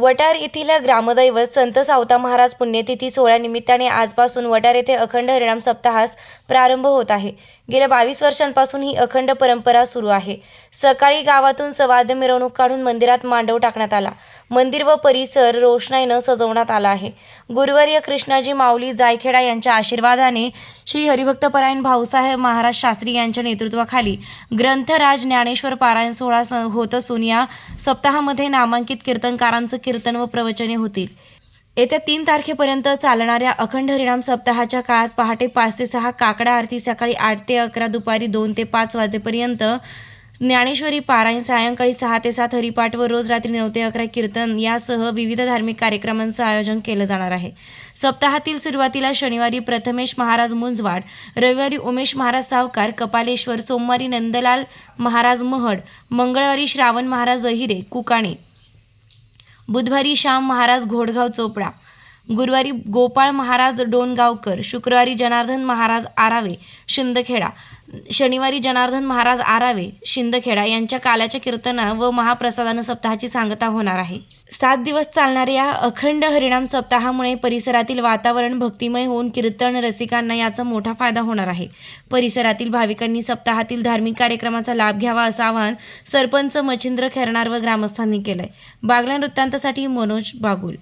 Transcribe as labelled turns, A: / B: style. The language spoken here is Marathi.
A: वटार येथील ग्रामदैवत संत सावता महाराज पुण्यतिथी सोहळ्यानिमित्ताने आजपासून वटार येथे अखंड हरिणाम सप्ताहास प्रारंभ होत आहे. गेल्या बावीस वर्षांपासून ही अखंड परंपरा सुरू आहे. सकाळी गावातून सवाद्य मिरवणूक काढून मंदिरात मांडव टाकण्यात आला. मंदिर व परिसर रोषणाईनं सजवण्यात आला आहे. गुरुवर्य कृष्णाजी माऊली जायखेडा यांच्या आशीर्वादाने श्री हरिभक्तपरायण भाऊसाहेब महाराज शास्त्री यांच्या नेतृत्वाखाली ग्रंथराज ज्ञानेश्वर पारायण सोहळा स- होत असून या सप्ताहामध्ये नामांकित कीर्तनकारांचं कीर्तन व प्रवचने होतील. येत्या तीन तारखेपर्यंत चालणाऱ्या अखंड हरिणाम सप्ताहाच्या काळात पहाटे पाच ते सहा काकडा आरती सकाळी आठ ते अकरा दुपारी दोन ते पाच वाजेपर्यंत ज्ञानेश्वरी पारायण सायंकाळी सहा ते सात हरिपाठ व रोज रात्री नऊ ते अकरा कीर्तन यासह विविध धार्मिक कार्यक्रमांचं आयोजन केलं जाणार आहे. सप्ताहातील सुरुवातीला शनिवारी प्रथमेश महाराज मुंजवाड रविवारी उमेश महाराज सावकार कपालेश्वर सोमवारी नंदलाल महाराज महड मंगळवारी श्रावण महाराज अहिरे कुकाणे बुधवारी श्याम महाराज घोडगाव चोपडा गुरुवारी गोपाळ महाराज डोणगावकर शुक्रवारी जनार्दन महाराज आरावे शिंदखेडा शनिवारी जनार्दन महाराज आरावे शिंदखेडा यांच्या काल्याच्या कीर्तना व महाप्रसादानं सप्ताहाची सांगता होणार आहे. सात दिवस चालणाऱ्या या अखंड हरिणाम सप्ताहामुळे परिसरातील वातावरण भक्तिमय होऊन कीर्तन रसिकांना याचा मोठा फायदा होणार आहे. परिसरातील भाविकांनी सप्ताहातील धार्मिक कार्यक्रमाचा लाभ घ्यावा असं आवाहन सरपंच मच्छिंद्र खेरणार व ग्रामस्थांनी केलंय. बागला वृत्तांतासाठी मनोज बागुल